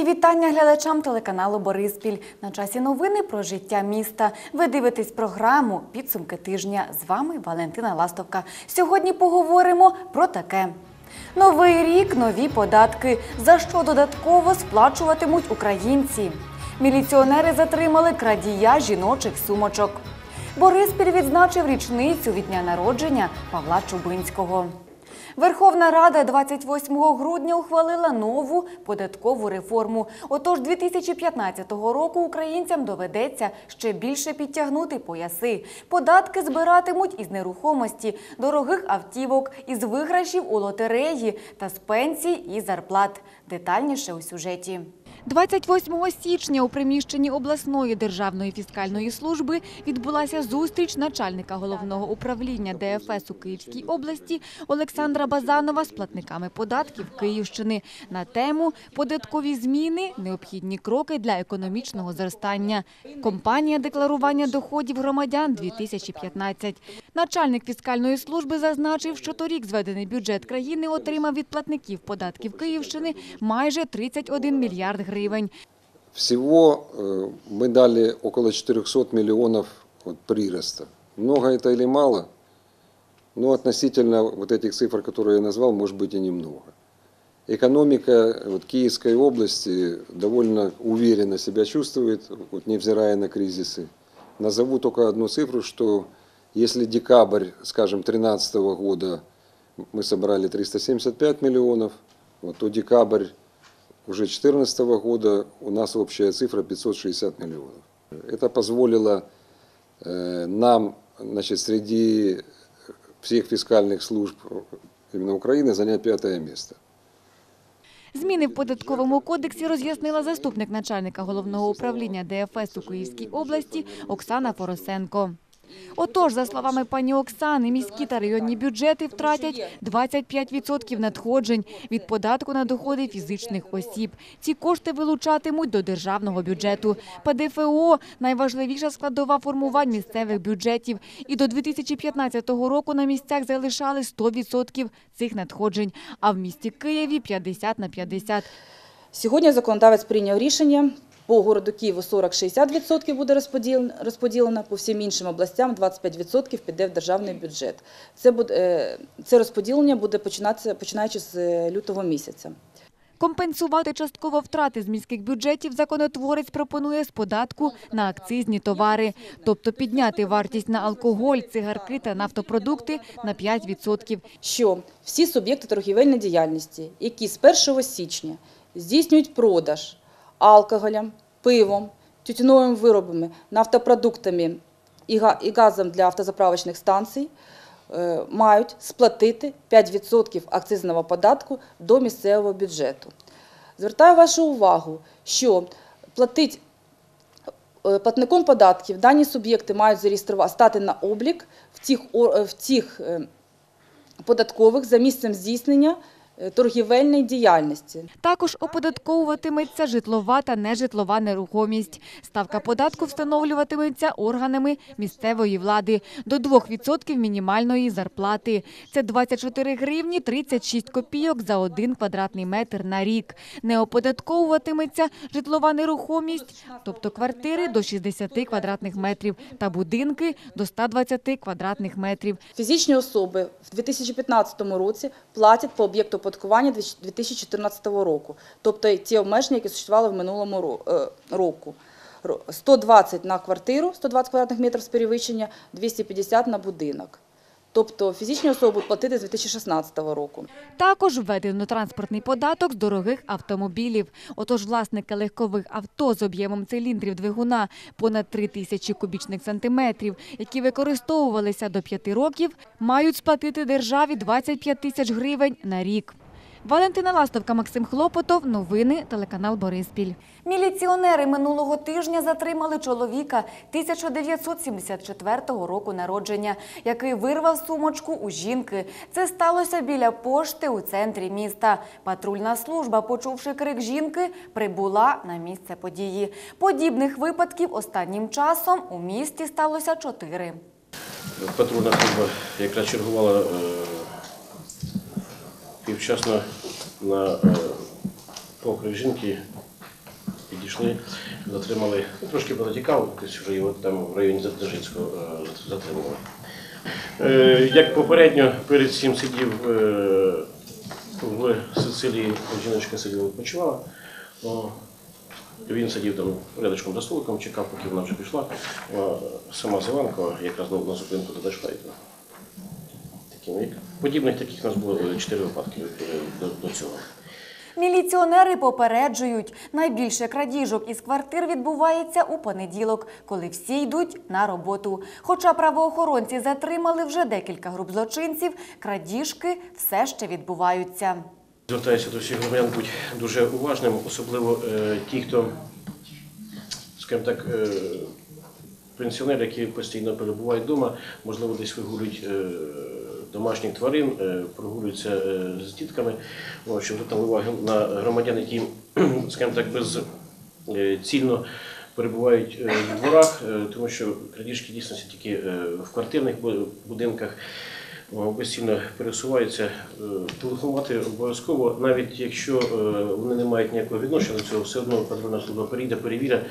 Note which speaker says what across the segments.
Speaker 1: Мої вітання глядачам телеканалу Бориспіль. На часі новини про життя міста. Ви дивитесь програму Підсумки тижня. З вами Валентина Ластовка. Сьогодні поговоримо про таке. Новий рік, нові податки. За що додатково сплачуватимуть українці? Міліціонери затримали крадія жіночих сумочок. Бориспіль відзначив річницю від дня народження Павла Чубинського. Верховна Рада 28 грудня ухвалила нову податкову реформу. Отож, 2015 року українцям доведеться ще більше підтягнути пояси. Податки збиратимуть із нерухомості, дорогих автівок, із виграшів у лотереї та з пенсій і зарплат. Детальніше у сюжеті. 28 січня у приміщенні обласної державної фіскальної служби відбулася зустріч начальника головного управління ДФС у Київській області Олександра Базанова з платниками податків Київщини на тему податкові зміни, необхідні кроки для економічного зростання. Компанія декларування доходів громадян 2015. Начальник фіскальної служби зазначив, що торік зведений бюджет країни отримав від платників податків Київщини майже 31 мільярд гривень.
Speaker 2: Всего э, мы дали около 400 миллионов прироста. Много это или мало? Но относительно вот этих цифр, которые я назвал, может быть и немного. Экономика вот, Киевской области довольно уверенно себя чувствует, вот, невзирая на кризисы. Назову только одну цифру, что если декабрь, скажем, 2013 года мы собрали 375 миллионов, вот, то декабрь уже 2014 года у нас общая цифра 560 миллионов. Это позволило э, нам значит, среди всех фискальных служб именно Украины занять пятое место.
Speaker 1: Зміни в податковому кодексі роз'яснила заступник начальника головного управління ДФС у Київській області Оксана Форосенко. Отож, за словами пані Оксани, міські та районні бюджети втратять 25% надходжень від податку на доходи фізичних осіб. Ці кошти вилучатимуть до державного бюджету. ПДФО – найважливіша складова формувань місцевих бюджетів. І до 2015 року на місцях залишали 100% цих надходжень, а в місті Києві – 50 на 50.
Speaker 3: Сьогодні законодавець прийняв рішення. По городу Києву 40-60% буде розподілено, по всім іншим областям 25% піде в державний бюджет. Це, буде, це розподілення буде починатися починаючи з е, лютого місяця.
Speaker 1: Компенсувати частково втрати з міських бюджетів законотворець пропонує з податку на акцизні товари, тобто підняти вартість на алкоголь, цигарки та нафтопродукти на 5%.
Speaker 3: Що всі суб'єкти торгівельної діяльності, які з 1 січня здійснюють продаж алкоголем, пивом, тютюновими виробами, нафтопродуктами і газом для автозаправочних станцій, е, мають сплатити 5% акцизного податку до місцевого бюджету. Звертаю вашу увагу, що е, платником податків дані суб'єкти мають зареєструвати стати на облік в в цих е, податкових за місцем здійснення торгівельної діяльності.
Speaker 1: Також оподатковуватиметься житлова та нежитлова нерухомість. Ставка податку встановлюватиметься органами місцевої влади до 2% мінімальної зарплати. Це 24 гривні 36 копійок за один квадратний метр на рік. Не оподатковуватиметься житлова нерухомість, тобто квартири до 60 квадратних метрів та будинки до 120 квадратних метрів.
Speaker 3: Фізичні особи в 2015 році платять по об'єкту оподаткування 2014 року, тобто ті обмеження, які существували в минулому е, року. Ро- 120 на квартиру, 120 квадратних метрів з перевищення, 250 на будинок. Тобто фізичні особи будуть платити з 2016 року.
Speaker 1: Також введено транспортний податок з дорогих автомобілів. Отож, власники легкових авто з об'ємом циліндрів двигуна понад 3 тисячі кубічних сантиметрів, які використовувалися до 5 років, мають сплатити державі 25 тисяч гривень на рік. Валентина Ластовка, Максим Хлопотов. Новини телеканал Бориспіль. Міліціонери минулого тижня затримали чоловіка 1974 року народження, який вирвав сумочку у жінки. Це сталося біля пошти у центрі міста. Патрульна служба, почувши крик жінки, прибула на місце події. Подібних випадків останнім часом у місті сталося чотири.
Speaker 4: Патрульна служба якраз чергувала е, півчасно на е, покрив жінки прийшли, затримали, ну, трошки понатікав, десь вже його там в районі Затержинського е, затримали. Е, Як попередньо перед цим сидів е, в Сицилії, жіночка сиділа відпочивала. Він сидів там рядочком за столиком, чекав, поки вона вже пішла. Сама Зеленко якраз на зупинку додійшла. Як- Подібних таких у нас було чотири випадки до, цього.
Speaker 1: Міліціонери попереджують, найбільше крадіжок із квартир відбувається у понеділок, коли всі йдуть на роботу. Хоча правоохоронці затримали вже декілька груп злочинців, крадіжки все ще відбуваються.
Speaker 4: Звертаюся до всіх громадян бути дуже уважним, особливо е, ті, хто, скажімо так, е, пенсіонери, які постійно перебувають вдома, можливо, десь вигулюють е, домашніх тварин, е, прогулюються е, з дітками, щоб звертали увагу на громадян, які, скажімо так, без е, перебувають в дворах, тому що крадіжки дійсно тільки в квартирних будинках о, постійно пересуваються. Телефонувати обов'язково, навіть якщо вони не мають ніякого відношення до цього, все одно патрульна служба перейде, перевіряє,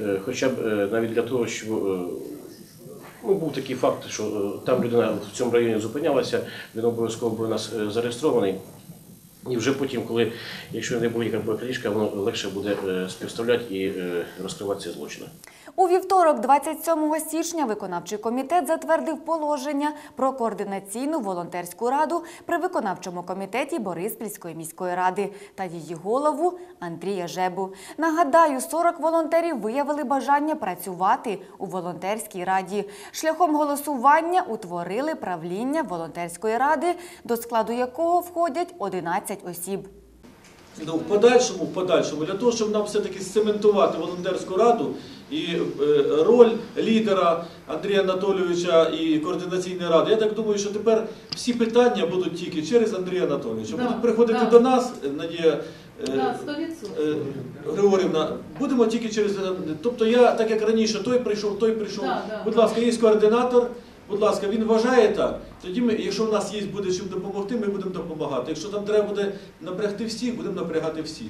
Speaker 4: е, хоча б навіть для того, щоб Ну, був такий факт, що е, там людина в цьому районі зупинялася, він обов'язково був у нас е, зареєстрований. І вже потім, коли, якщо не буде яка буде крадіжка, воно легше буде е, співставляти і е, розкривати ці злочини.
Speaker 1: У вівторок, 27 січня, виконавчий комітет затвердив положення про координаційну волонтерську раду при виконавчому комітеті Бориспільської міської ради та її голову Андрія Жебу. Нагадаю, 40 волонтерів виявили бажання працювати у волонтерській раді. Шляхом голосування утворили правління волонтерської ради, до складу якого входять 11 осіб.
Speaker 5: Ну, в подальшому, в подальшому, для того, щоб нам все-таки сцементувати волонтерську раду і е, роль лідера Андрія Анатолійовича і координаційної ради, я так думаю, що тепер всі питання будуть тільки через Андрія Анатолійовича.
Speaker 6: Да,
Speaker 5: Будуть приходити
Speaker 6: да.
Speaker 5: до нас, Надія е,
Speaker 6: Да,
Speaker 5: е. Григорівна, будемо тільки через. Тобто я, так як раніше, той прийшов, той прийшов.
Speaker 6: Да, да.
Speaker 5: Будь ласка, є координатор. Будь ласка, він вважає так. Тоді ми, якщо в нас є буде чим допомогти, ми будемо допомагати. Якщо там треба буде напрягти всіх, будемо напрягати всіх.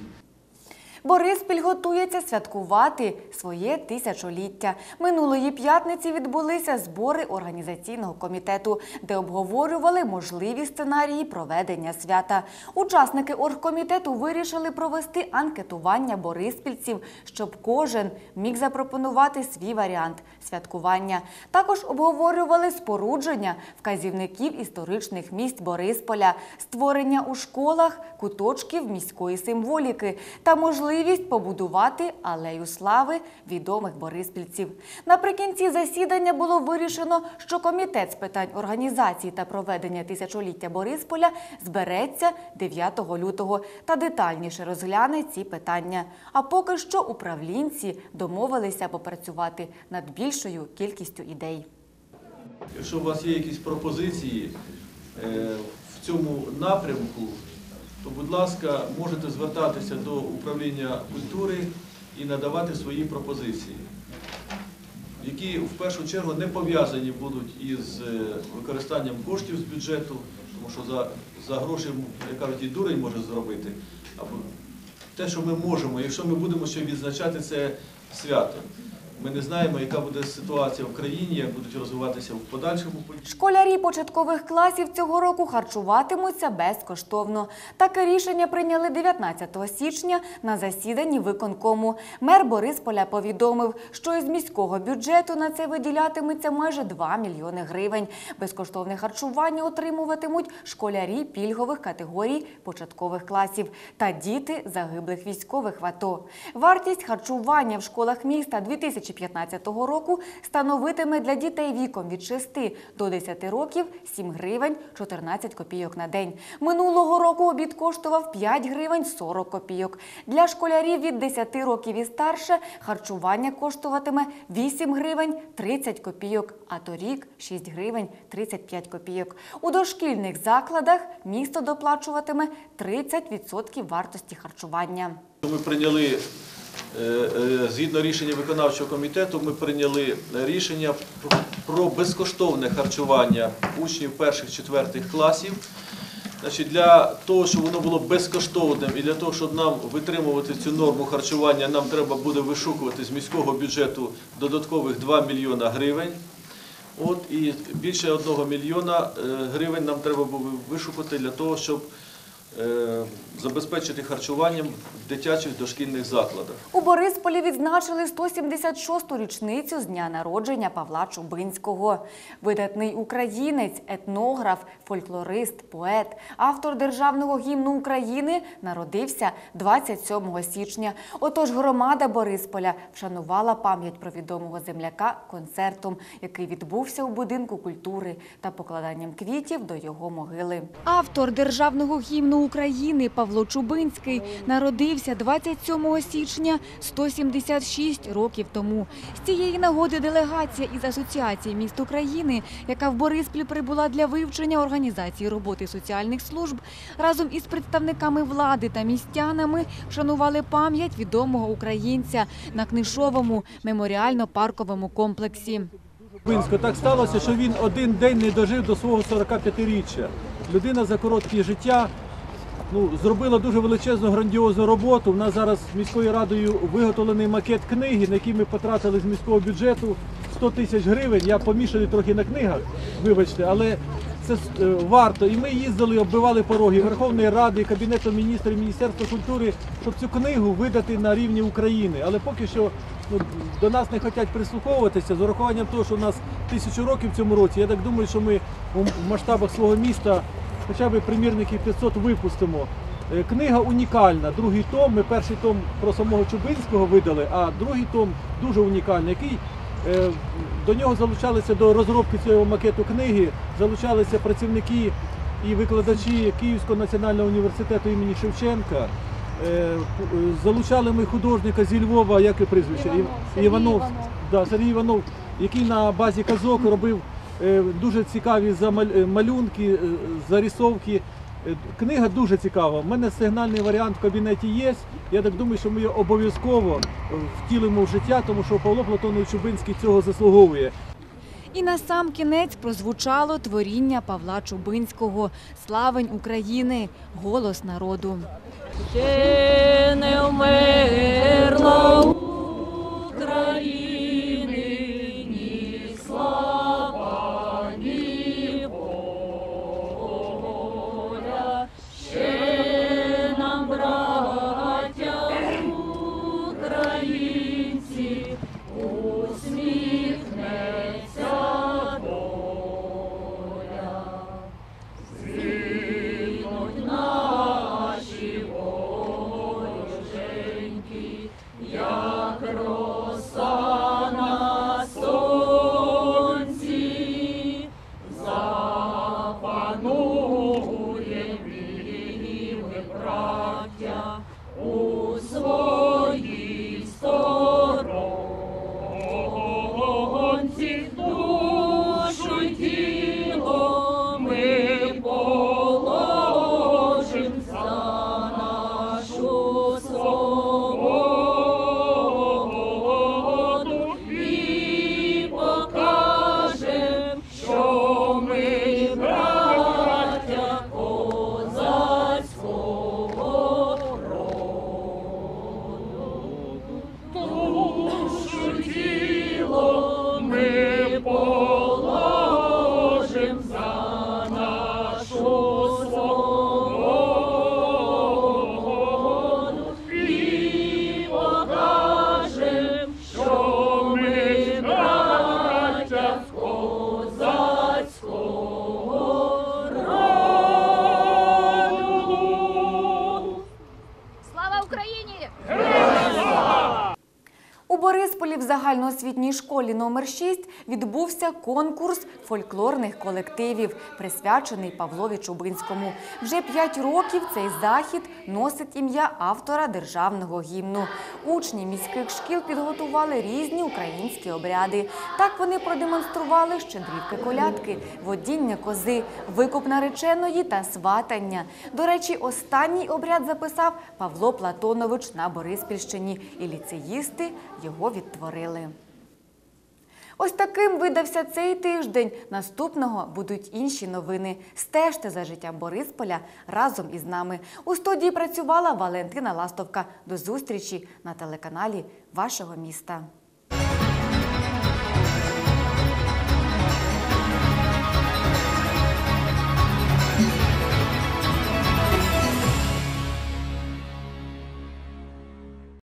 Speaker 1: Бориспіль готується святкувати своє тисячоліття. Минулої п'ятниці відбулися збори організаційного комітету, де обговорювали можливі сценарії проведення свята. Учасники оргкомітету вирішили провести анкетування бориспільців, щоб кожен міг запропонувати свій варіант святкування. Також обговорювали спорудження вказівників історичних місць Борисполя, створення у школах куточків міської символіки та можливість побудувати алею слави відомих бориспільців. Наприкінці засідання було вирішено, що комітет з питань організації та проведення тисячоліття Борисполя збереться 9 лютого та детальніше розгляне ці питання. А поки що управлінці домовилися попрацювати над більшою кількістю ідей.
Speaker 5: Якщо у вас є якісь пропозиції е, в цьому напрямку, то, будь ласка, можете звертатися до управління культури і надавати свої пропозиції, які в першу чергу не пов'язані будуть із е, використанням коштів з бюджету, тому що за, за гроші, як кажуть, і дурень може зробити. Або те, що ми можемо, якщо ми будемо ще відзначати це свято. Ми не знаємо, яка буде ситуація в країні, як будуть розвиватися в подальшому.
Speaker 1: Школярі початкових класів цього року харчуватимуться безкоштовно. Таке рішення прийняли 19 січня на засіданні виконкому. Мер Борисполя повідомив, що із міського бюджету на це виділятиметься майже 2 мільйони гривень. Безкоштовне харчування отримуватимуть школярі пільгових категорій початкових класів та діти загиблих військових в АТО. Вартість харчування в школах міста 2015 року становитиме для дітей віком від 6 до 10 років 7 гривень 14 копійок на день. Минулого року обід коштував 5 гривень 40 копійок. Для школярів від 10 років і старше харчування коштуватиме 8 гривень 30 копійок, а торік 6 гривень 35 копійок. У дошкільних закладах місто доплачуватиме 30% вартості харчування.
Speaker 5: Ми прийняли згідно рішення виконавчого комітету, ми прийняли рішення про- безкоштовне харчування учнів перших четвертих класів.
Speaker 7: Для того, щоб воно було безкоштовним і для того, щоб нам витримувати цю норму харчування, нам треба буде вишукувати з міського бюджету додаткових 2 мільйона гривень. От і більше 1 мільйона е, гривень нам треба буде вишукати для того, щоб е, забезпечити харчуванням в дитячих дошкільних закладах.
Speaker 1: У Борисполі відзначили 176-ту річницю з дня народження Павла Чубинського. Видатний українець, етнограф, фольклорист, поет, автор державного гімну України народився 27 січня. Отож, громада Борисполя вшанувала пам'ять про відомого земляка концертом, який відбувся у будинку культури та покладанням квітів до його могили. Автор державного гімну України Павло Чубинський народився 27 січня 176 років тому. З цієї нагоди делегація із Асоціації міст України, яка в Бориспіль прибула для вивчення організації роботи соціальних служб, разом із представниками влади та містянами вшанували пам'ять відомого українця на Книшовому меморіально-парковому комплексі.
Speaker 5: Так сталося, що він один день не дожив до свого 45-річчя. Людина за коротке життя ну, зробила дуже величезну грандіозну роботу. У нас зараз міською радою виготовлений макет книги, на який ми потратили з міського бюджету 100 тисяч гривень. Я помішаний трохи на книгах, вибачте, але це е, варто. І ми їздили, оббивали пороги Верховної Ради, Кабінету міністрів, Міністерства культури, щоб цю книгу видати на рівні України. Але поки що ну, до нас не хочуть прислуховуватися з урахуванням того, що у нас тисячу років в цьому році. Я так думаю, що ми у масштабах свого міста хоча б примірників 500 випустимо. Е, Книга унікальна. Другий том. Ми перший том про самого Чубинського видали, а другий том дуже унікальний, який е, до нього залучалися до розробки цього макету книги, залучалися працівники і викладачі Київського національного університету імені Шевченка. Е, Залучали ми художника зі Львова, як і прізвище? Ів- Іванов. Да, Сергій Іванов, який на базі казок робив дуже цікаві е, малюнки, е, зарисовки. Е, Книга дуже цікава. У мене сигнальний варіант в кабінеті є. Я так думаю, що ми його обов'язково е, втілимо в життя, тому що Павло Платонович Чубинський цього заслуговує.
Speaker 1: І на сам кінець прозвучало творіння Павла Чубинського «Славень України. Голос народу».
Speaker 8: Ще не вмерла ми
Speaker 1: загальноосвітній школі номер 6 відбувся конкурс фольклорних колективів, присвячений Павлові Чубинському. Вже п'ять років цей захід носить ім'я автора державного гімну. Учні міських шкіл підготували різні українські обряди. Так вони продемонстрували щедрівки колядки, водіння кози, викуп нареченої та сватання. До речі, останній обряд записав Павло Платонович на Бориспільщині, і ліцеїсти його відтворили. Ось таким видався цей тиждень. Наступного будуть інші новини. Стежте за життям Борисполя разом із нами. У студії працювала Валентина Ластовка. До зустрічі на телеканалі вашого міста.